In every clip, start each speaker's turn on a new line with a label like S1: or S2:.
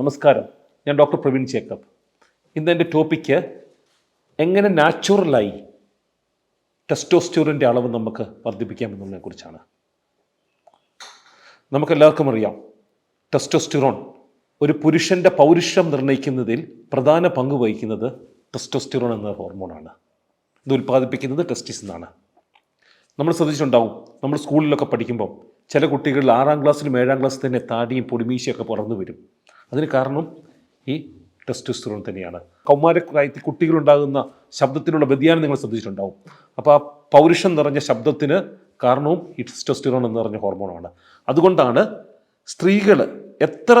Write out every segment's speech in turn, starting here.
S1: നമസ്കാരം. ഞാൻ ഡോക്ടർ പ്രവീൺ ചേക്കപ്പ് ഇന്ന് എന്റെ ടോപ്പിക്ക് എങ്ങനെ നാച്ചുറലായി ടെസ്റ്റോസ്റ്റ്യൂറിന്റെ അളവ് നമുക്ക് വർദ്ധിപ്പിക്കാം കുറിച്ചാണ്. നമുക്കെല്ലാവർക്കും അറിയാം ടെസ്റ്റോസ്റ്റിറോൺ ഒരു പുരുഷന്റെ പൗരുഷം നിർണയിക്കുന്നതിൽ പ്രധാന പങ്ക് വഹിക്കുന്നത് ടെസ്റ്റോസ്റ്റിറോൺ എന്ന ഹോർമോണാണ്. ഇത് ഉൽപ്പാദിപ്പിക്കുന്നത് ടെസ്റ്റിസ് എന്നാണ്. നമ്മൾ ശ്രദ്ധിച്ചിട്ടുണ്ടാവും നമ്മൾ സ്കൂളിലൊക്കെ പഠിക്കുമ്പോൾ ചില കുട്ടികളിൽ ആറാം ക്ലാസ്സിലും ഏഴാം ക്ലാസ്സിൽ തന്നെ താടിയും പൊടിമീശയൊക്കെ പുറന്നു വരും. അതിന് കാരണം ഈ ടെസ്റ്റോസ്റ്റിറോൺ തന്നെയാണ്. കൗമാരപ്രായത്തിൽ കുട്ടികളുണ്ടാകുന്ന ശബ്ദത്തിനുള്ള വ്യതിയാനം നിങ്ങൾ ശ്രദ്ധിച്ചിട്ടുണ്ടാവും. അപ്പോൾ ആ പൗരുഷം നിറഞ്ഞ ശബ്ദത്തിന് കാരണവും ഈ ടെസ്റ്റോസ്റ്റിറോൺ എന്ന് പറഞ്ഞ ഹോർമോണാണ് അതുകൊണ്ടാണ് സ്ത്രീകൾ എത്ര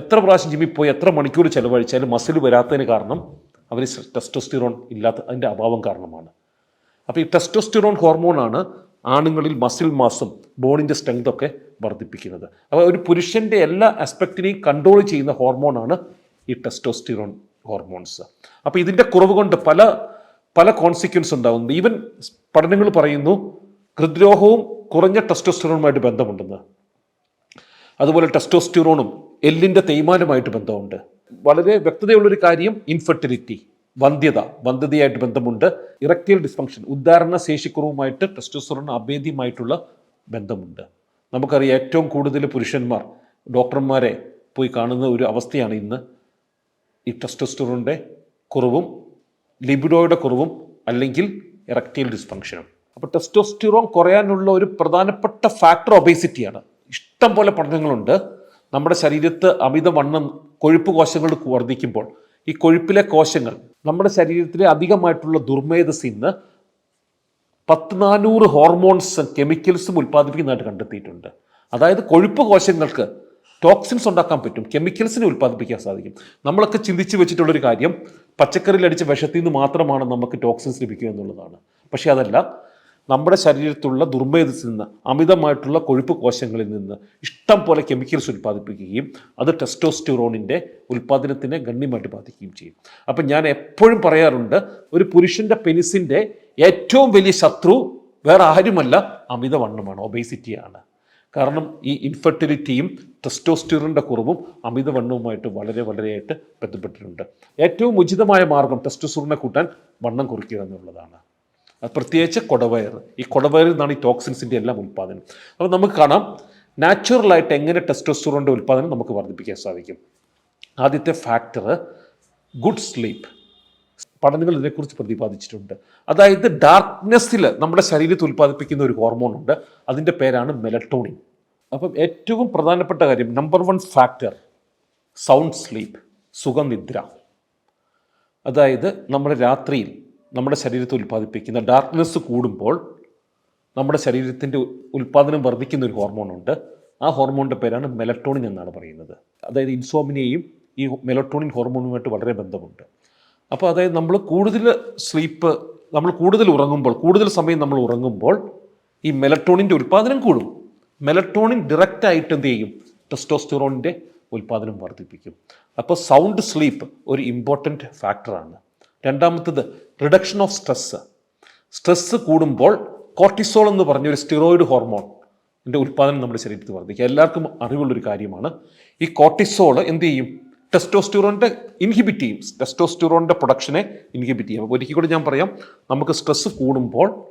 S1: എത്ര പ്രാവശ്യം ജിമ്മിൽ പോയി എത്ര മണിക്കൂർ ചിലവഴിച്ചാലും മസിൽ വരാത്തതിന് കാരണം അവർ ടെസ്റ്റോസ്റ്റിറോൺ ഇല്ലാത്ത അതിന്റെ അഭാവം കാരണമാണ്. അപ്പോൾ ഈ ടെസ്റ്റോസ്റ്റിറോൺ ഹോർമോണാണ് ആണുങ്ങളിൽ മസിൽ മാസും ബോണിന്റെ സ്ട്രെങ്ത് ഒക്കെ വർദ്ധിപ്പിക്കുന്നത്. അപ്പോൾ ഒരു പുരുഷന്റെ എല്ലാ ആസ്പെക്റ്റിനെയും കൺട്രോൾ ചെയ്യുന്ന ഹോർമോണാണ് ഈ ടെസ്റ്റോസ്റ്റിറോൺ ഹോർമോൺസ് അപ്പോൾ ഇതിന്റെ കുറവ് കൊണ്ട് പല പല കോൺസിക്വൻസ് ഉണ്ടാകുന്നു ഈവൻ പഠനങ്ങൾ പറയുന്നു ഹൃദ്രോഗവും കുറഞ്ഞ ടെസ്റ്റോസ്റ്റിറോണുമായിട്ട് ബന്ധമുണ്ടെന്ന്. അതുപോലെ ടെസ്റ്റോസ്റ്റിറോണും എല്ലിന്റെ തേയ്മാനമായിട്ട് ബന്ധമുണ്ട്. വളരെ വ്യക്തതയുള്ളൊരു കാര്യം ഇൻഫെർട്ടിലിറ്റി വന്ധ്യത വന്ധ്യതയായിട്ട് ബന്ധമുണ്ട്. ഇറക്റ്റൈൽ ഡിസ്ഫങ്ഷൻ ഉദ്ധാരണ ശേഷിക്കുറവുമായിട്ട് ടെസ്റ്റോസ്റ്ററോൺ അഭേദ്യമായിട്ടുള്ള ബന്ധമുണ്ട്. നമുക്കറിയാം ഏറ്റവും കൂടുതൽ പുരുഷന്മാർ ഡോക്ടർമാരെ പോയി കാണുന്ന ഒരു അവസ്ഥയാണ് ഇന്ന്. ഈ ടെസ്റ്റോസ്റ്ററോണിന്റെ കുറവും ലിബിഡോയുടെ കുറവും അല്ലെങ്കിൽ ഇറക്റ്റൈൽ ഡിസ്ഫങ്ഷനും അപ്പോൾ ടെസ്റ്റോസ്റ്റിറോൺ കുറയാനുള്ള ഒരു പ്രധാനപ്പെട്ട ഫാക്ടർ ഒബേസിറ്റിയാണ് ഇഷ്ടം പോലെ പഠനങ്ങളുണ്ട്. നമ്മുടെ ശരീരത്ത് അമിതവണ്ണം കൊഴുപ്പ് കോശങ്ങൾ വർദ്ധിക്കുമ്പോൾ ഈ കൊഴുപ്പിലെ കോശങ്ങൾ നമ്മുടെ ശരീരത്തിലെ അധികമായിട്ടുള്ള ദുർമേധസ് ഇന്ന് പത്ത് നാനൂറ് ഹോർമോൺസും കെമിക്കൽസും ഉൽപ്പാദിപ്പിക്കുന്നതായിട്ട് കണ്ടെത്തിയിട്ടുണ്ട്. അതായത് കൊഴുപ്പ് കോശങ്ങൾക്ക് ടോക്സിൻസ് ഉണ്ടാക്കാൻ പറ്റും കെമിക്കൽസിനെ ഉൽപ്പാദിപ്പിക്കാൻ സാധിക്കും. നമ്മളൊക്കെ ചിന്തിച്ച് വെച്ചിട്ടുള്ളൊരു കാര്യം പച്ചക്കറിയിലടിച്ച വിഷത്തിൽ നിന്ന് മാത്രമാണ് നമുക്ക് ടോക്സിൻസ് ലഭിക്കുക എന്നുള്ളതാണ്. പക്ഷേ അതല്ല നമ്മുടെ ശരീരത്തിലുള്ള ദുർമേധത്തിൽ നിന്ന് അമിതമായിട്ടുള്ള കൊഴുപ്പ് കോശങ്ങളിൽ നിന്ന് ഇഷ്ടം പോലെ കെമിക്കൽസ് ഉൽപ്പാദിപ്പിക്കുകയും അത് ടെസ്റ്റോസ്റ്റിറോണിന്റെ ഉൽപ്പാദനത്തിനെ ഗണ്യമായിട്ട് ബാധിക്കുകയും ചെയ്യും. അപ്പം ഞാൻ എപ്പോഴും പറയാറുണ്ട് ഒരു പുരുഷന്റെ പെനിസിന്റെ ഏറ്റവും വലിയ ശത്രു വേറെ ആരുമല്ല അമിതവണ്ണമാണ് ഒബേസിറ്റിയാണ്. കാരണം ഈ ഇൻഫെർട്ടിലിറ്റിയും ടെസ്റ്റോസ്റ്റിറിന്റെ കുറവും അമിതവണ്ണവുമായിട്ട് വളരെ വളരെയായിട്ട് ബന്ധപ്പെട്ടിട്ടുണ്ട്. ഏറ്റവും ഉചിതമായ മാർഗം ടെസ്റ്റോസ്റ്റിറോണിനെ കൂട്ടാൻ വണ്ണം കുറയ്ക്കുക എന്നുള്ളതാണ്. പ്രത്യേകിച്ച് കൊടവയർ. ഈ കൊടവയറിൽ നിന്നാണ് ഈ ടോക്സിൻസിന്റെ എല്ലാം ഉൽപ്പാദനം. അപ്പോൾ നമുക്ക് കാണാം നാച്ചുറലായിട്ട് എങ്ങനെ ടെസ്റ്റോസ്റ്ററോണിന്റെ ഉൽപ്പാദനം നമുക്ക് വർദ്ധിപ്പിക്കാൻ സാധിക്കും. ആദ്യത്തെ ഫാക്ടർ ഗുഡ് സ്ലീപ്പ്. പഠനങ്ങൾ ഇതിനെക്കുറിച്ച് പ്രതിപാദിച്ചിട്ടുണ്ട്. അതായത് ഡാർക്ക്നെസ്സിൽ നമ്മുടെ ശരീരത്തിൽ ഉൽപ്പാദിപ്പിക്കുന്ന ഒരു ഹോർമോൺ ഉണ്ട് അതിന്റെ പേരാണ് മെലട്ടോണിൻ അപ്പം ഏറ്റവും പ്രധാനപ്പെട്ട കാര്യം number one factor sound sleep സുഖനിദ്ര. അതായത് നമ്മുടെ രാത്രിയിൽ നമ്മുടെ ശരീരത്തിൽ ഉൽപ്പാദിപ്പിക്കുന്ന ഡാർക്ക്നെസ് കൂടുമ്പോൾ നമ്മുടെ ശരീരത്തിന്റെ ഉൽപ്പാദനം വർദ്ധിക്കുന്ന ഒരു ഹോർമോണുണ്ട് ആ ഹോർമോണിന്റെ പേരാണ് മെലട്ടോണിൻ എന്നാണ് പറയുന്നത്. അതായത് ഇൻസോമിനെയും ഈ മെലട്ടോണിൻ ഹോർമോണുമായിട്ട് വളരെ ബന്ധമുണ്ട്. അപ്പോൾ അതായത് നമ്മൾ കൂടുതൽ സ്ലീപ്പ് നമ്മൾ കൂടുതൽ ഉറങ്ങുമ്പോൾ കൂടുതൽ സമയം നമ്മൾ ഉറങ്ങുമ്പോൾ ഈ മെലട്ടോണിന്റെ ഉൽപ്പാദനം കൂടും. മെലട്ടോണിൻ ഡയറക്റ്റ് ആയിട്ട് എന്ത് ചെയ്യും? ടെസ്റ്റോസ്റ്റിറോണിന്റെ ഉൽപ്പാദനം വർദ്ധിപ്പിക്കും. അപ്പോൾ സൗണ്ട് സ്ലീപ്പ് ഒരു ഇമ്പോർട്ടന്റ് ഫാക്ടറാണ് രണ്ടാമത്തത് റിഡക്ഷൻ ഓഫ് സ്ട്രെസ് സ്ട്രെസ് കൂടുമ്പോൾ കോർട്ടിസോൾ എന്ന് പറഞ്ഞ ഒരു സ്റ്റിറോയിഡ് ഹോർമോൺ ഇതിന്റെ ഉൽപ്പാദനം നമ്മുടെ ശരീരത്തിൽ വർദ്ധിക്കുക എല്ലാവർക്കും അറിവുള്ളൊരു കാര്യമാണ്. ഈ കോർട്ടിസോൾ എന്ത് ചെയ്യും? ടെസ്റ്റോസ്റ്റിറോണിന്റെ ഇൻഹിബിറ്റ് ചെയ്യും. ടെസ്റ്റോസ്റ്റിറോണിന്റെ പ്രൊഡക്ഷനെ ഇൻഹിബിറ്റ് ചെയ്യും. അപ്പോൾ ഒരിക്കൽ കൂടി ഞാൻ പറയാം നമുക്ക് സ്ട്രെസ് കൂടുമ്പോൾ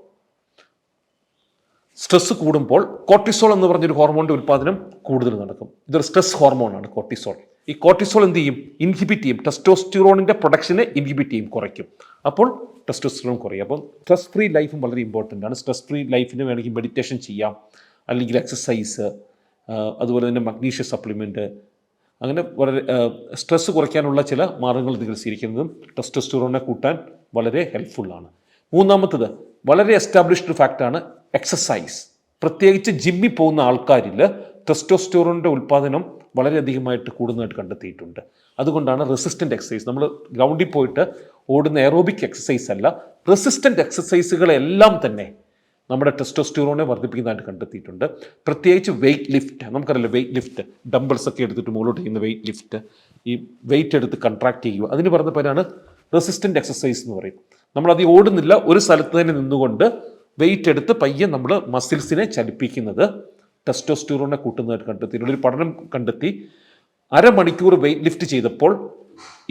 S1: സ്ട്രെസ് കൂടുമ്പോൾ കോർട്ടിസോൾ എന്ന് പറഞ്ഞൊരു ഹോർമോണിന്റെ ഉൽപ്പാദനം കൂടുതൽ നടക്കും. ഇതൊരു സ്ട്രെസ് ഹോർമോണാണ് കോർട്ടിസോൾ ഈ കോർട്ടിസോൾ എന്ത് ചെയ്യും? ഇൻഹിബിറ്റ് ചെയ്യും. ടെസ്റ്റോസ്റ്റിറോണിന്റെ പ്രൊഡക്ഷനെ ഇൻഹിബിറ്റ് ചെയ്യും കുറയ്ക്കും. അപ്പോൾ ടെസ്റ്റോസ്റ്റിറോൺ കുറയും. അപ്പോൾ സ്ട്രെസ് ഫ്രീ ലൈഫും വളരെ ഇമ്പോർട്ടന്റ് ആണ്. സ്ട്രെസ് ഫ്രീ ലൈഫിന് വേണമെങ്കിൽ മെഡിറ്റേഷൻ ചെയ്യാം. അല്ലെങ്കിൽ എക്സസൈസ് അതുപോലെ തന്നെ മഗ്നീഷ്യ സപ്ലിമെന്റ് അങ്ങനെ വളരെ സ്ട്രെസ് കുറയ്ക്കാനുള്ള ചില മാർഗങ്ങൾ നിങ്ങൾ സ്വീകരിക്കുന്നതും ടെസ്റ്റോസ്റ്റിറോണിനെ കൂട്ടാൻ വളരെ ഹെൽപ്ഫുള്ളാണ് മൂന്നാമത്തത് വളരെ എസ്റ്റാബ്ലിഷ്ഡ് ഫാക്റ്റാണ് എക്സസൈസ് പ്രത്യേകിച്ച് ജിമ്മിൽ പോകുന്ന ആൾക്കാരിൽ ടെസ്റ്റോസ്റ്റോറിന്റെ ഉൽപ്പാദനം വളരെയധികമായിട്ട് കൂടുന്നതായിട്ട് കണ്ടെത്തിയിട്ടുണ്ട്. അതുകൊണ്ടാണ് റെസിസ്റ്റന്റ് എക്സസൈസ് നമ്മൾ ഗ്രൗണ്ടിൽ പോയിട്ട് ഓടുന്ന എറോബിക് എക്സസൈസ് അല്ല റെസിസ്റ്റന്റ് എക്സസൈസുകളെല്ലാം തന്നെ നമ്മുടെ ടെസ്റ്റോസ്റ്റിറോണെ വർദ്ധിപ്പിക്കുന്നതായിട്ട് കണ്ടെത്തിയിട്ടുണ്ട്. പ്രത്യേകിച്ച് വെയിറ്റ് ലിഫ്റ്റ് നമുക്കറിയാലോ വെയിറ്റ് ലിഫ്റ്റ് ഡംബിൾസ് ഒക്കെ എടുത്തിട്ട് മുകളിലോട്ട് ചെയ്യുന്ന വെയിറ്റ് ലിഫ്റ്റ് ഈ വെയിറ്റ് എടുത്ത് കൺട്രാക്ട് ചെയ്യുക അതിന് പറഞ്ഞ പേരാണ് റെസിസ്റ്റന്റ് എക്സസൈസ് എന്ന് പറയും. നമ്മളത് ഓടുന്നില്ല ഒരു സ്ഥലത്ത് തന്നെ നിന്നുകൊണ്ട് വെയിറ്റ് എടുത്ത് പയ്യെ നമ്മൾ മസിൽസിനെ ചലിപ്പിക്കുന്നത് ടെസ്റ്റോസ്റ്റിറോണെ കൂട്ടുന്നതായിട്ട് കണ്ടെത്തിയിട്ടുണ്ട് ഒരു പഠനം കണ്ടെത്തി അരമണിക്കൂർ വെയിറ്റ് ലിഫ്റ്റ് ചെയ്തപ്പോൾ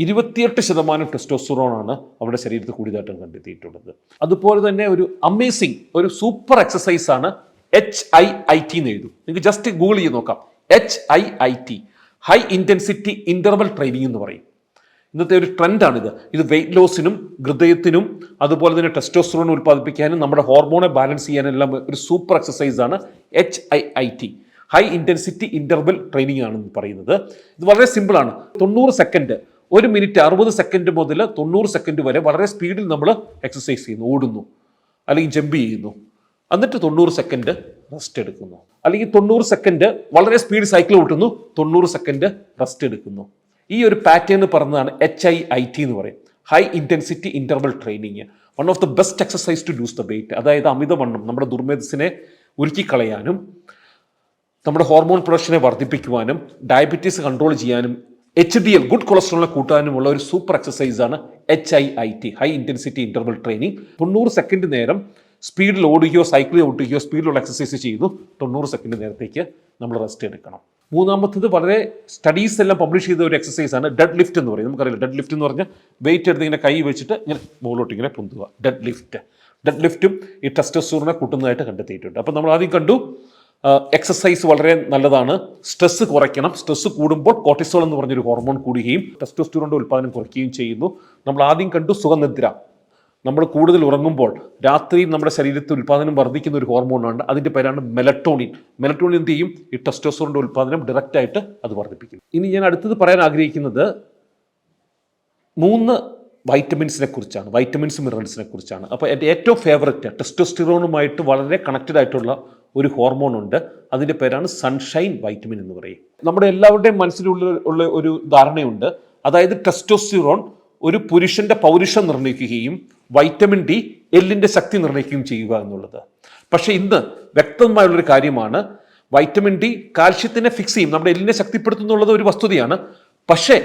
S1: ഇരുപത്തിയെട്ട് ശതമാനം ടെസ്റ്റോസ്റ്ററോണാണ് അവരുടെ ശരീരത്തിൽ കൂടിയതായിട്ട് കണ്ടെത്തിയിട്ടുള്ളത്. അതുപോലെ തന്നെ ഒരു അമേസിങ് ഒരു സൂപ്പർ എക്സസൈസ് ആണ് എച്ച് ഐ ഐ ടി എന്ന് എഴുതും. നിങ്ങൾക്ക് ജസ്റ്റ് ഗൂഗിൾ ചെയ്ത് നോക്കാം. H I I T high intensity interval training എന്ന് പറയും. ഇന്നത്തെ ഒരു ട്രെൻഡാണിത്. ഇത് വെയിറ്റ് ലോസിനും ഹൃദയത്തിനും അതുപോലെ തന്നെ ടെസ്റ്റോസ്റ്ററോൺ ഉൽപ്പാദിപ്പിക്കാനും നമ്മുടെ ഹോർമോണെ ബാലൻസ് ചെയ്യാനെല്ലാം ഒരു super എക്സസൈസാണ് H I I T high intensity interval training ആണെന്ന് പറയുന്നത്. ഇത് വളരെ സിമ്പിളാണ് തൊണ്ണൂറ് സെക്കൻഡ് ഒരു മിനിറ്റ് അറുപത് സെക്കൻഡ് മുതൽ തൊണ്ണൂറ് സെക്കൻഡ് വരെ വളരെ സ്പീഡിൽ നമ്മൾ എക്സസൈസ് ചെയ്യുന്നു ഓടുന്നു അല്ലെങ്കിൽ ജമ്പ് ചെയ്യുന്നു. എന്നിട്ട് തൊണ്ണൂറ് സെക്കൻഡ് റെസ്റ്റ് എടുക്കുന്നു. അല്ലെങ്കിൽ തൊണ്ണൂറ് സെക്കൻഡ് വളരെ സ്പീഡ് സൈക്കിൾ ഓട്ടുന്നു തൊണ്ണൂറ് സെക്കൻഡ് റെസ്റ്റ് എടുക്കുന്നു. ഈ ഒരു പാറ്റേൺ പറഞ്ഞതാണ് എച്ച് ഐ ഐ ടി എന്ന് പറയും. High intensity interval training one of the best exercise to lose the weight അതായത് അമിതവണ്ണം നമ്മുടെ ദുർമേധസിനെ ഉരുക്കിക്കളയാനും നമ്മുടെ ഹോർമോൺ പ്രൊഡക്ഷനെ വർദ്ധിപ്പിക്കുവാനും ഡയബറ്റീസ് കൺട്രോൾ ചെയ്യാനും എച്ച് ഡി എൽ ഗുഡ് കൊളസ്ട്രോളിനെ കൂട്ടാനുമുള്ള ഒരു super എക്സസൈസാണ് H I I T high intensity interval training തൊണ്ണൂറ് സെക്കൻഡ് നേരം സ്പീഡിൽ ഓടുകയോ സൈക്കിളിൽ ഓടുകയോ സ്പീഡിലുള്ള എക്സസൈസ് ചെയ്യുന്നു തൊണ്ണൂറ് സെക്കൻഡ് നേരത്തേക്ക് നമ്മൾ റെസ്റ്റ് എടുക്കണം. മൂന്നാമത്തത് വളരെ സ്റ്റഡീസ് എല്ലാം പബ്ലിഷ് ചെയ്ത ഒരു എക്സസൈസ് ആണ് ഡെഡ് ലിഫ്റ്റ് എന്ന് പറയും. നമുക്കറിയില്ല ഡെഡ് ലിഫ്റ്റ് എന്ന് പറഞ്ഞാൽ വെയിറ്റ് എടുത്ത് ഇങ്ങനെ കൈ വെച്ചിട്ട് ഇങ്ങനെ മുകളിലോട്ട് ഇങ്ങനെ പൊന്തുക. ഡെഡ് ലിഫ്റ്റ് ഡെഡ് ലിഫ്റ്റും ഈ ടെസ്റ്റസ്റ്റോറിനെ കൂട്ടുന്നതായിട്ട് കണ്ടെത്തിയിട്ടുണ്ട്. അപ്പോൾ നമ്മൾ ആദ്യം കണ്ടു എക്സസൈസ് വളരെ നല്ലതാണ്. സ്ട്രെസ് കുറയ്ക്കണം. സ്ട്രെസ് കൂടുമ്പോൾ കോർട്ടിസോൾ എന്ന് പറഞ്ഞൊരു ഹോർമോൺ കൂടുകയും ടെസ്റ്റോസ്റ്റോറിന്റെ ഉൽപ്പാദനം കുറയ്ക്കുകയും ചെയ്യുന്നു. നമ്മൾ ആദ്യം കണ്ടു സുഖനിദ്ര. നമ്മൾ കൂടുതൽ ഉറങ്ങുമ്പോൾ രാത്രി നമ്മുടെ ശരീരത്തിൽ ഉൽപ്പാദനം വർദ്ധിക്കുന്ന ഒരു ഹോർമോണാണ് അതിന്റെ പേരാണ് മെലട്ടോണിൻ മെലട്ടോണിൻ എന്ത് ചെയ്യും? ഈ ടെസ്റ്റോസ്റ്റോറിന്റെ ഉൽപ്പാദനം ഡയറക്റ്റായിട്ട് അത് വർദ്ധിപ്പിക്കും. ഇനി ഞാൻ അടുത്തത് പറയാൻ ആഗ്രഹിക്കുന്നത് മൂന്ന് വൈറ്റമിൻസിനെ കുറിച്ചാണ്. വൈറ്റമിൻസ് മിനറൽസിനെ കുറിച്ചാണ്. അപ്പോൾ എന്റെ ഏറ്റവും ഫേവററ്റ് ടെസ്റ്റോസ്റ്റിറോണുമായിട്ട് വളരെ കണക്റ്റഡ് ആയിട്ടുള്ള ഒരു ഹോർമോൺ ഉണ്ട്. അതിന്റെ പേരാണ് സൺഷൈൻ വൈറ്റമിൻ എന്ന് പറയും. നമ്മുടെ എല്ലാവരുടെയും മനസ്സിലുള്ള ഉള്ള ഒരു ധാരണയുണ്ട്. അതായത് ടെസ്റ്റോസ്റ്റിറോൺ ഒരു പുരുഷന്റെ പൗരുഷം നിർണയിക്കുകയും വൈറ്റമിൻ ഡി എല്ലിന്റെ ശക്തി നിർണയിക്കുകയും ചെയ്യുക എന്നുള്ളത്. പക്ഷെ ഇന്ന് വ്യക്തമായുള്ളൊരു കാര്യമാണ് വൈറ്റമിൻ ഡി കാൽഷ്യത്തിനെ ഫിക്സ് ചെയ്യും നമ്മുടെ എല്ലിനെ ശക്തിപ്പെടുത്തും എന്നുള്ളത് ഒരു വസ്തുതയാണ്. പക്ഷേ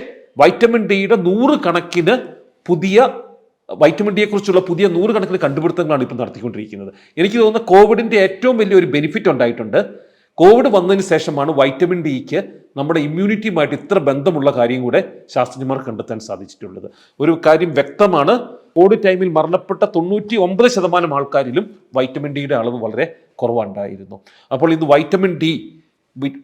S1: വൈറ്റമിൻ ഡിയുടെ നൂറ് കണക്കിന് പുതിയ വൈറ്റമിൻ ഡിയെ കുറിച്ചുള്ള പുതിയ നൂറുകണക്കിന് കണ്ടുപിടുത്തങ്ങളാണ് ഇപ്പോൾ നടത്തിക്കൊണ്ടിരിക്കുന്നത്. എനിക്ക് തോന്നുന്നത് കോവിഡിന്റെ ഏറ്റവും വലിയൊരു ബെനിഫിറ്റ് ഉണ്ടായിട്ടുണ്ട്. കോവിഡ് വന്നതിന് ശേഷമാണ് വൈറ്റമിൻ ഡിക്ക് നമ്മുടെ ഇമ്മ്യൂണിറ്റിയുമായിട്ട് ഇത്ര ബന്ധമുള്ള കാര്യം കൂടെ ശാസ്ത്രജ്ഞന്മാർ കണ്ടെത്താൻ സാധിച്ചിട്ടുള്ളത്. ഒരു കാര്യം വ്യക്തമാണ് കോവിഡ് ടൈമിൽ മരണപ്പെട്ട തൊണ്ണൂറ്റി ഒമ്പത് ശതമാനം ആൾക്കാരിലും വൈറ്റമിൻ ഡിയുടെ അളവ് വളരെ കുറവുണ്ടായിരുന്നു. അപ്പോൾ ഇത് വൈറ്റമിൻ ഡി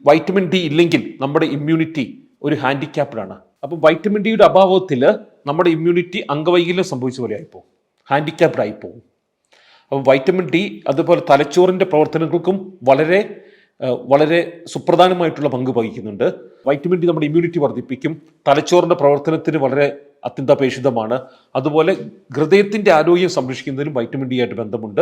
S1: വൈറ്റമിൻ ഡി ഇല്ലെങ്കിൽ നമ്മുടെ ഇമ്മ്യൂണിറ്റി ഒരു ഹാൻഡിക്യാപ്ഡാണ് അപ്പോൾ വൈറ്റമിൻ ഡിയുടെ അഭാവത്തിൽ നമ്മുടെ ഇമ്മ്യൂണിറ്റി അംഗവൈകല്യം സംഭവിച്ച പോലെ ആയിപ്പോകും ഹാൻഡിക്യാപ്ഡ് ആയിപ്പോകും അപ്പം വൈറ്റമിൻ ഡി അതുപോലെ തലച്ചോറിന്റെ പ്രവർത്തനങ്ങൾക്കും വളരെ വളരെ സുപ്രധാനമായിട്ടുള്ള പങ്ക് വഹിക്കുന്നുണ്ട്. വൈറ്റമിൻ ഡി നമ്മുടെ ഇമ്മ്യൂണിറ്റി വർദ്ധിപ്പിക്കും. തലച്ചോറിന്റെ പ്രവർത്തനത്തിന് വളരെ അത്യന്താപേക്ഷിതമാണ്. അതുപോലെ ഹൃദയത്തിന്റെ ആരോഗ്യം സംരക്ഷിക്കുന്നതിനും വൈറ്റമിൻ ഡി ആയിട്ട് ബന്ധമുണ്ട്.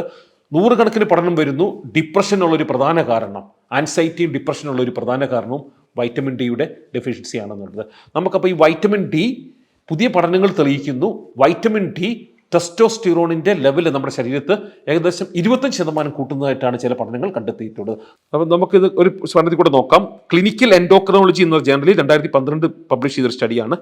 S1: നൂറുകണക്കിന് പഠനം വരുന്നു. ഡിപ്രഷനുള്ള ഒരു പ്രധാന കാരണം. ആൻസൈറ്റിയും ഡിപ്രഷനുള്ള ഒരു പ്രധാന കാരണവും വൈറ്റമിൻ ഡിയുടെ ഡെഫിഷ്യൻസി ആണെന്നുള്ളത്. നമുക്കപ്പോൾ ഈ വൈറ്റമിൻ ഡി പുതിയ പഠനങ്ങൾ തെളിയിക്കുന്നു. വൈറ്റമിൻ ഡി ടെസ്റ്റോസ്റ്റിറോണിന്റെ ലെവൽ നമ്മുടെ ശരീരത്ത് ഏകദേശം ഇരുപത്തഞ്ച് ശതമാനം കൂട്ടുന്നതായിട്ടാണ് ചില പഠനങ്ങൾ കണ്ടെത്തിയിട്ടുള്ളത്. അപ്പം നമുക്കിത് ഒരു സ്വർണത്തിൽ കൂടെ നോക്കാം. ക്ലിനിക്കൽ എൻഡോക്രോളജി എന്ന ജേണലിൽ രണ്ടായിരത്തി പന്ത്രണ്ട് പബ്ലിഷ് ചെയ്തൊരു സ്റ്റഡിയാണ്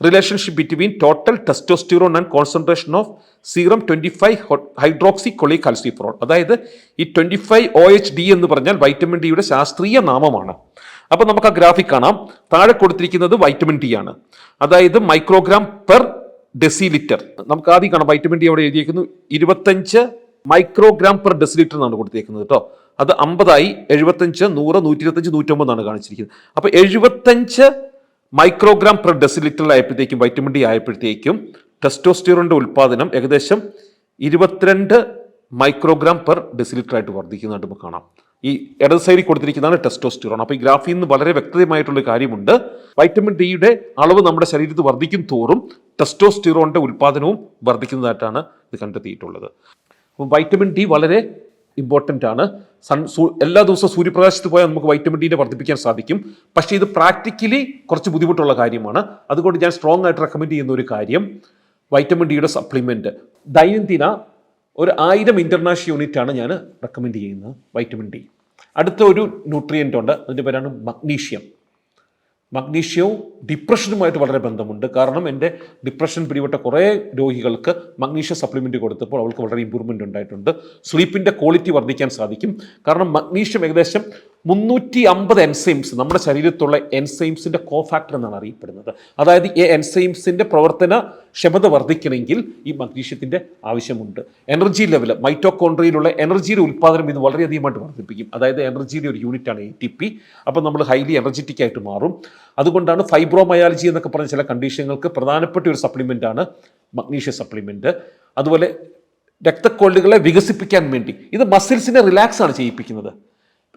S1: relationship between total testosterone and concentration of serum twenty five hydroxy cholecalciferol അതായത് ഈ twenty five O H D എന്ന് പറഞ്ഞാൽ വൈറ്റമിൻ ഡിയുടെ ശാസ്ത്രീയ നാമമാണ്. അപ്പോൾ നമുക്ക് ആ ഗ്രാഫിക് കാണാം. താഴെ കൊടുത്തിരിക്കുന്നത് വൈറ്റമിൻ ഡി ആണ്. അതായത് മൈക്രോഗ്രാം പെർ ഡെസിലിറ്റർ. നമുക്ക് ആദ്യം കാണാം വൈറ്റമിൻ ഡി അവിടെ എഴുതിയിരിക്കുന്നു ഇരുപത്തഞ്ച് മൈക്രോഗ്രാം പെർ ഡെസിലിറ്റർ എന്നാണ് കൊടുത്തേക്കുന്നത് കേട്ടോ അത് അമ്പതായി എഴുപത്തഞ്ച് നൂറ് നൂറ്റി ഇരുപത്തഞ്ച് നൂറ്റൊമ്പതാണ് കാണിച്ചിരിക്കുന്നത്. അപ്പോൾ എഴുപത്തഞ്ച് മൈക്രോഗ്രാം പെർ ഡെസിലിറ്ററിലായപ്പോഴത്തേക്കും വൈറ്റമിൻ ഡി ആയപ്പോഴത്തേക്കും ടെസ്റ്റോസ്റ്റിറോണിന്റെ ഉൽപ്പാദനം ഏകദേശം ഇരുപത്തിരണ്ട് മൈക്രോഗ്രാം പെർ ഡെസിലിറ്റർ ആയിട്ട് വർദ്ധിക്കുന്നതായിട്ട് നമുക്ക് കാണാം. ഈ ഇടത് സൈഡിൽ കൊടുത്തിരിക്കുന്നതാണ് ടെസ്റ്റോസ്റ്റിറോൺ അപ്പോൾ ഈ ഗ്രാഫിൽ നിന്ന് വളരെ വ്യക്തമായിട്ടുള്ള കാര്യമുണ്ട്. വൈറ്റമിൻ ഡിയുടെ അളവ് നമ്മുടെ ശരീരത്തിൽ വർദ്ധിക്കും തോറും ടെസ്റ്റോസ്റ്റിറോണിന്റെ ഉൽപ്പാദനവും വർദ്ധിക്കുന്നതായിട്ടാണ് ഇത് കണ്ടെത്തിയിട്ടുള്ളത്. അപ്പം വൈറ്റമിൻ ഡി വളരെ ഇമ്പോർട്ടന്റ് ആണ്. സൺ എല്ലാ ദിവസവും സൂര്യപ്രകാശത്ത് പോയാൽ നമുക്ക് വൈറ്റമിൻ ഡിനെ വർദ്ധിപ്പിക്കാൻ സാധിക്കും. പക്ഷേ ഇത് പ്രാക്ടിക്കലി കുറച്ച് ബുദ്ധിമുട്ടുള്ള കാര്യമാണ്. അതുകൊണ്ട് ഞാൻ സ്ട്രോങ് ആയിട്ട് റെക്കമെൻഡ് ചെയ്യുന്ന ഒരു കാര്യം വൈറ്റമിൻ ഡിയുടെ സപ്ലിമെന്റ് ദൈനംദിന ഒരു ആയിരം ഇന്റർനാഷണൽ യൂണിറ്റ് ആണ് ഞാൻ റെക്കമെൻഡ് ചെയ്യുന്നത് വൈറ്റമിൻ ഡി അടുത്ത ഒരു ന്യൂട്രിയന്റ് ഉണ്ട് അതിന്റെ പേരാണ് മഗ്നീഷ്യം മഗ്നീഷ്യവും ഡിപ്രഷനുമായിട്ട് വളരെ ബന്ധമുണ്ട്. കാരണം എന്റെ ഡിപ്രഷൻ പിടിപെട്ട കുറേ രോഗികൾക്ക് മഗ്നീഷ്യം സപ്ലിമെന്റ് കൊടുത്തപ്പോൾ അവൾക്ക് വളരെ ഇമ്പ്രൂവ്മെന്റ് ഉണ്ടായിട്ടുണ്ട്. സ്ലീപ്പിന്റെ ക്വാളിറ്റി വർദ്ധിക്കാൻ സാധിക്കും. കാരണം മഗ്നീഷ്യം ഏകദേശം മുന്നൂറ്റി അമ്പത് എൻസൈംസ് നമ്മുടെ ശരീരത്തുള്ള എൻസൈംസിന്റെ കോഫാക്ടർ എന്നാണ് അറിയപ്പെടുന്നത്. അതായത് ഈ എൻസൈംസിന്റെ പ്രവർത്തന ക്ഷമത വർദ്ധിക്കണമെങ്കിൽ ഈ മഗ്നീഷ്യത്തിന്റെ ആവശ്യമുണ്ട്. എനർജി ലെവൽ മൈറ്റോകോൺട്രിയിലുള്ള എനർജിയുടെ ഉൽപ്പാദനം ഇത് വളരെയധികമായിട്ട് വർദ്ധിപ്പിക്കും. അതായത് എനർജിയുടെ ഒരു യൂണിറ്റാണ് എ ടി പി അപ്പോൾ നമ്മൾ ഹൈലി എനർജറ്റിക് ആയിട്ട് മാറും. അതുകൊണ്ടാണ് ഫൈബ്രോമയാലജി എന്നൊക്കെ പറഞ്ഞ ചില കണ്ടീഷനുകൾക്ക് പ്രധാനപ്പെട്ട ഒരു സപ്ലിമെന്റ് ആണ് മഗ്നീഷ്യ സപ്ലിമെന്റ് അതുപോലെ രക്തക്കൊള്ളുകളെ വികസിപ്പിക്കാൻ വേണ്ടി ഇത് മസിൽസിനെ റിലാക്സ് ആണ് ചെയ്യിപ്പിക്കുന്നത്.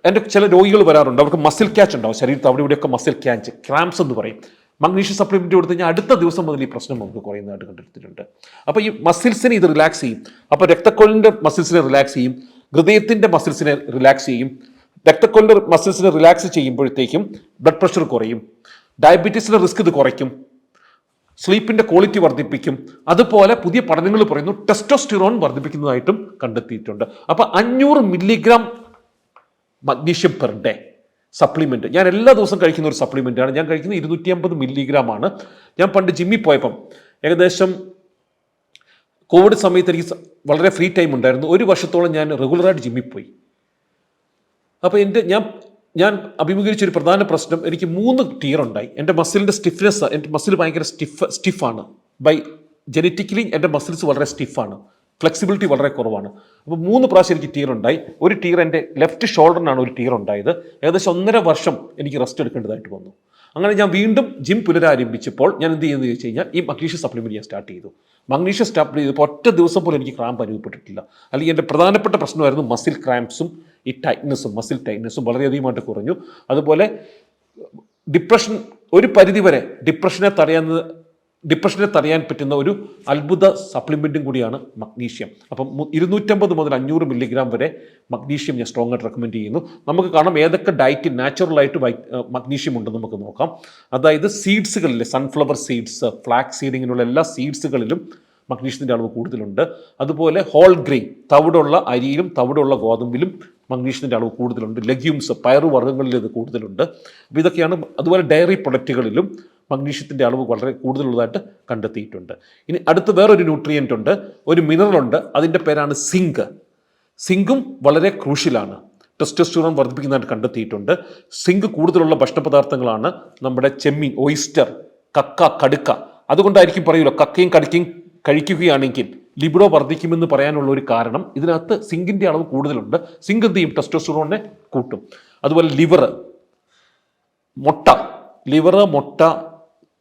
S1: എന്റെ ചില രോഗികൾ വരാറുണ്ട്. അവർക്ക് മസിൽ ക്യാച്ച് ഉണ്ടാവും. ശരീരത്തിൽ അവിടെ ഇവിടെയൊക്കെ മസിൽ ക്യാച്ച് ക്രാംസ് എന്ന് പറയും. മഗ്നീഷ്യം സപ്ലിമെന്റ് കൊടുത്തു കഴിഞ്ഞാൽ അടുത്ത ദിവസം മുതൽ ഈ പ്രശ്നം നമുക്ക് കുറയുന്നതായിട്ട് കണ്ടെടുത്തിട്ടുണ്ട് അപ്പോൾ ഈ മസിൽസിനെ ഇത് റിലാക്സ് ചെയ്യും. അപ്പോൾ രക്തക്കൊല്ലിന്റെ മസിൽസിനെ റിലാക്സ് ചെയ്യും. ഹൃദയത്തിന്റെ മസിൽസിനെ റിലാക്സ് ചെയ്യും. രക്തക്കൊല്ലിന്റെ മസിൽസിനെ റിലാക്സ് ചെയ്യുമ്പോഴത്തേക്കും ബ്ലഡ് പ്രഷർ കുറയും. ഡയബറ്റീസിന്റെ റിസ്ക് ഇത് കുറയ്ക്കും. സ്ലീപ്പിന്റെ ക്വാളിറ്റി വർദ്ധിപ്പിക്കും. അതുപോലെ പുതിയ പഠനങ്ങൾ പറയുന്നു ടെസ്റ്റോസ്റ്റിറോൺ വർദ്ധിപ്പിക്കുന്നതായിട്ടും കണ്ടെത്തിയിട്ടുണ്ട്. അപ്പോൾ അഞ്ഞൂറ് milligram magnesium per day supplement ഞാൻ എല്ലാ ദിവസവും കഴിക്കുന്ന ഒരു സപ്ലിമെന്റ് ആണ്. ഞാൻ കഴിക്കുന്നത് ഇരുന്നൂറ്റി അമ്പത് മില്ലിഗ്രാം ആണ്. ഞാൻ പണ്ട് ജിമ്മിൽ പോയപ്പം ഏകദേശം കോവിഡ് സമയത്ത് എനിക്ക് വളരെ ഫ്രീ ടൈം ഉണ്ടായിരുന്നു. ഒരു വർഷത്തോളം ഞാൻ റെഗുലറായിട്ട് ജിമ്മിൽ പോയി. അപ്പോൾ എന്റെ ഞാൻ ഞാൻ അഭിമുഖീകരിച്ചൊരു പ്രധാന പ്രശ്നം എനിക്ക് മൂന്ന് ടീർ ഉണ്ടായി. എന്റെ മസിലിന്റെ സ്റ്റിഫ്നെസ് എന്റെ മസിൽ ഭയങ്കര സ്റ്റിഫ് സ്റ്റിഫാണ് ബൈ ജനറ്റിക്കലി എന്റെ മസിൽസ് വളരെ സ്റ്റിഫാണ് ഫ്ലെക്സിബിലിറ്റി വളരെ കുറവാണ്. അപ്പോൾ മൂന്ന് പ്രാവശ്യം എനിക്ക് ടീർ ഉണ്ടായി. ഒരു ടീർ എന്റെ ലെഫ്റ്റ് ഷോൾഡറിനാണ് ഒരു ടീർ ഉണ്ടായത്. ഏകദേശം ഒന്നര വർഷം എനിക്ക് റെസ്റ്റ് എടുക്കേണ്ടതായിട്ട് വന്നു. അങ്ങനെ ഞാൻ വീണ്ടും ജിം പുനരാരംഭിച്ചപ്പോൾ ഞാൻ എന്ത് ചെയ്യുന്നത് ചോദിച്ചു കഴിഞ്ഞാൽ ഈ മഗ്നീഷ്യ സപ്ലിമെന്റ് ഞാൻ സ്റ്റാർട്ട് ചെയ്തു. മഗ്നീഷ്യ സ്റ്റാർട്ട് ചെയ്തപ്പോൾ ഒറ്റ ദിവസം പോലും എനിക്ക് ക്രാമ്പ് അനുഭവപ്പെട്ടിട്ടില്ല. അല്ലെങ്കിൽ എന്റെ പ്രധാനപ്പെട്ട പ്രശ്നമായിരുന്നു മസിൽ ക്രാംപ്സും ഈ ടൈറ്റ്നസ്സും മസിൽ ടൈറ്റ്നസ്സും വളരെയധികമായിട്ട് കുറഞ്ഞു. അതുപോലെ ഡിപ്രഷൻ ഒരു പരിധിവരെ ഡിപ്രഷനെ തടയാൻ ഡിപ്രഷനെ തടയാൻ പറ്റുന്ന ഒരു അത്ഭുത സപ്ലിമെന്റും കൂടിയാണ് മഗ്നീഷ്യം. അപ്പം ഇരുന്നൂറ്റമ്പത് മുതൽ അഞ്ഞൂറ് മില്ലിഗ്രാം വരെ മഗ്നീഷ്യം ഞാൻ സ്ട്രോങ് ആയിട്ട് റെക്കമെൻഡ് ചെയ്യുന്നു. നമുക്ക് കാണാം ഏതൊക്കെ ഡയറ്റ് നാച്ചുറലായിട്ട് മഗ്നീഷ്യം ഉണ്ടെന്ന് നമുക്ക് നോക്കാം. അതായത് സീഡ്സുകളിൽ സൺഫ്ലവർ സീഡ്സ് ഫ്ലാക്സ് സീഡ് ഇങ്ങനെയുള്ള എല്ലാ സീഡ്സുകളിലും മഗ്നീഷ്യത്തിന്റെ അളവ് കൂടുതലുണ്ട്. അതുപോലെ ഹോൾ ഗ്രെയിൻ തവിടുള്ള അരിയിലും തവിടുള്ള ഗോതമ്പിലും മഗ്നീഷ്യത്തിന്റെ അളവ് കൂടുതലുണ്ട്. ലെഗ്യൂംസ് പയറുവർഗങ്ങളിൽ ഇത് കൂടുതലുണ്ട്. അപ്പോൾ ഇതൊക്കെയാണ് അതുപോലെ ഡയറി പ്രൊഡക്റ്റുകളിലും മഗ്നീഷ്യത്തിന്റെ അളവ് വളരെ കൂടുതലുള്ളതായിട്ട് കണ്ടെത്തിയിട്ടുണ്ട്. ഇനി അടുത്ത് വേറൊരു ന്യൂട്രിയന്റ് ഉണ്ട്. ഒരു മിനറൽ ഉണ്ട്. അതിന്റെ പേരാണ് സിങ്ക് സിങ്കും വളരെ ക്രൂഷ്യലാണ് ടെസ്റ്റോസ്റ്റിറോൺ വർദ്ധിപ്പിക്കുന്നതായിട്ട് കണ്ടെത്തിയിട്ടുണ്ട്. സിങ്ക് കൂടുതലുള്ള ഭക്ഷണപദാർത്ഥങ്ങളാണ് നമ്മുടെ ചെമ്മീൻ ഓയിസ്റ്റർ കക്ക കടുക്ക. അതുകൊണ്ടായിരിക്കും പറയുമല്ലോ കക്കയും കടുക്കയും കഴിക്കുകയാണെങ്കിൽ ലിബിഡോ വർദ്ധിക്കുമെന്ന് പറയാനുള്ള ഒരു കാരണം ഇതിനകത്ത് സിങ്കിന്റെ അളവ് കൂടുതലുണ്ട്. സിങ്ക് എന്ത് ചെയ്യും? ടെസ്റ്റോസ്റ്റിറോണിനെ കൂട്ടും. അതുപോലെ ലിവർ മുട്ട. ലിവർ മുട്ട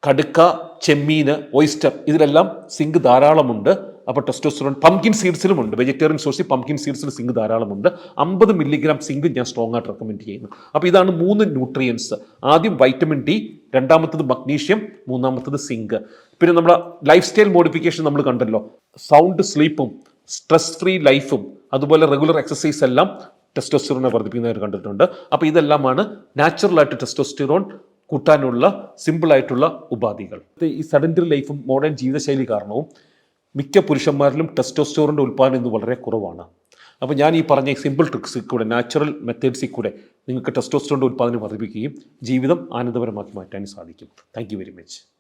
S1: കടുക്ക ചെമ്മീൻ ഓയിസ്റ്റർ ഇതിലെല്ലാം സിങ്ക് ധാരാളമുണ്ട്. അപ്പോൾ ടെസ്റ്റോസ്റ്ററോൺ പംകിൻ സീഡ്സിലും ഉണ്ട് വെജിറ്റേറിയൻ സോഴ്സിൽ പംകിൻ സീഡ്സിൽ സിങ്ക് ധാരാളമുണ്ട്. അമ്പത് മില്ലിഗ്രാം സിങ്ക് ഞാൻ സ്ട്രോങ് ആയിട്ട് റെക്കമെൻഡ് ചെയ്യുന്നു. അപ്പോൾ ഇതാണ് മൂന്ന് ന്യൂട്രിയൻസ് ആദ്യം വൈറ്റമിൻ ഡി രണ്ടാമത്തത് മഗ്നീഷ്യം മൂന്നാമത്തത് സിങ്ക് പിന്നെ നമ്മുടെ ലൈഫ് സ്റ്റൈൽ മോഡിഫിക്കേഷൻ നമ്മൾ കണ്ടല്ലോ. സൗണ്ട് സ്ലീപ്പും സ്ട്രെസ് ഫ്രീ ലൈഫും അതുപോലെ റെഗുലർ എക്സസൈസ് എല്ലാം ടെസ്റ്റോസ്റ്റിറോണെ വർദ്ധിപ്പിക്കുന്നതായിട്ട് കണ്ടിട്ടുണ്ട്. അപ്പോൾ ഇതെല്ലാമാണ് നാച്ചുറലായിട്ട് ടെസ്റ്റോസ്റ്റിറോൺ കൂട്ടാനുള്ള സിമ്പിളായിട്ടുള്ള ഉപാധികൾ. ഈ സഡൻഡറി ലൈഫും മോഡേൺ ജീവിതശൈലി കാരണവും മിക്ക പുരുഷന്മാരിലും ടെസ്റ്റോസ്റ്റോറിന്റെ ഉൽപ്പാദനം ഇന്ന് വളരെ കുറവാണ്. അപ്പോൾ ഞാൻ ഈ പറഞ്ഞ സിമ്പിൾ ട്രിക്സിൽ കൂടെ നാച്ചുറൽ മെത്തേഡ്സിൽ കൂടെ നിങ്ങൾക്ക് ടെസ്റ്റോസ്റ്റോറിന്റെ ഉൽപ്പാദനം വർദ്ധിപ്പിക്കുകയും ജീവിതം ആനന്ദപരമാക്കി മാറ്റാനും സാധിക്കും. Thank very much